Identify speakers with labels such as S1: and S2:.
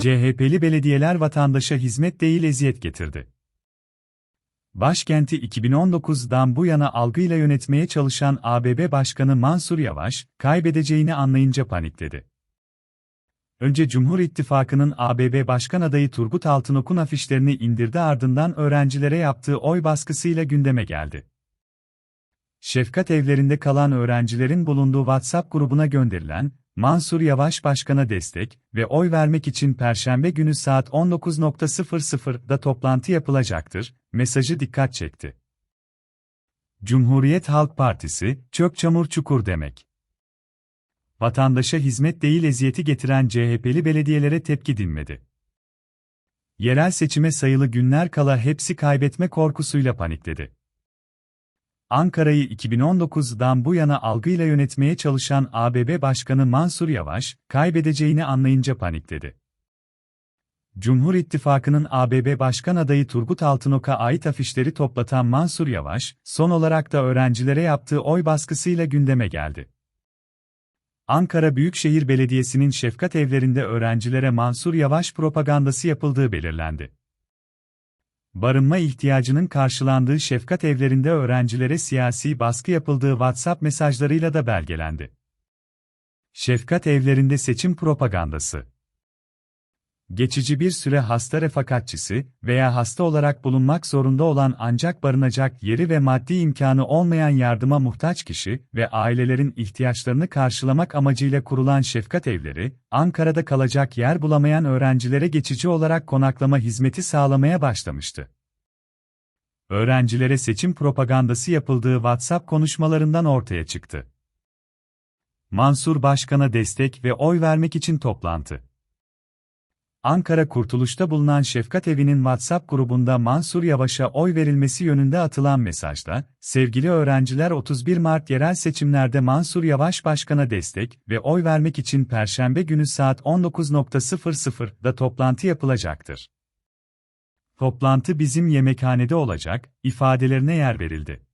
S1: CHP'li belediyeler vatandaşa hizmet değil eziyet getirdi. Başkenti 2019'dan bu yana algıyla yönetmeye çalışan ABB Başkanı Mansur Yavaş, kaybedeceğini anlayınca panikledi. Önce Cumhur İttifakı'nın ABB Başkan adayı Turgut Altınok'un afişlerini indirdi ardından öğrencilere yaptığı oy baskısıyla gündeme geldi. Şefkat evlerinde kalan öğrencilerin bulunduğu WhatsApp grubuna gönderilen, Mansur Yavaş Başkan'a destek ve oy vermek için Perşembe günü saat 19.00'da toplantı yapılacaktır, mesajı dikkat çekti. Cumhuriyet Halk Partisi, çök çamur çukur demek. Vatandaşa hizmet değil eziyeti getiren CHP'li belediyelere tepki dinmedi. Yerel seçime sayılı günler kala hepsi kaybetme korkusuyla panikledi. Ankara'yı 2019'dan bu yana algıyla yönetmeye çalışan ABB Başkanı Mansur Yavaş, kaybedeceğini anlayınca panikledi. Cumhur İttifakı'nın ABB Başkan adayı Turgut Altınok'a ait afişleri toplatan Mansur Yavaş, son olarak da öğrencilere yaptığı oy baskısıyla gündeme geldi. Ankara Büyükşehir Belediyesi'nin şefkat evlerinde öğrencilere Mansur Yavaş propagandası yapıldığı belirlendi. Barınma ihtiyacının karşılandığı şefkat evlerinde öğrencilere siyasi baskı yapıldığı WhatsApp mesajlarıyla da belgelendi. Şefkat evlerinde seçim propagandası geçici bir süre hasta refakatçisi veya hasta olarak bulunmak zorunda olan ancak barınacak yeri ve maddi imkanı olmayan yardıma muhtaç kişi ve ailelerin ihtiyaçlarını karşılamak amacıyla kurulan şefkat evleri, Ankara'da kalacak yer bulamayan öğrencilere geçici olarak konaklama hizmeti sağlamaya başlamıştı. Öğrencilere seçim propagandası yapıldığı WhatsApp konuşmalarından ortaya çıktı. Mansur Başkan'a destek ve oy vermek için toplantı. Ankara Kurtuluş'ta bulunan Şefkat Evi'nin WhatsApp grubunda Mansur Yavaş'a oy verilmesi yönünde atılan mesajda, sevgili öğrenciler 31 Mart yerel seçimlerde Mansur Yavaş Başkan'a destek ve oy vermek için Perşembe günü saat 19.00'da toplantı yapılacaktır. Toplantı bizim yemekhanede olacak, ifadelerine yer verildi.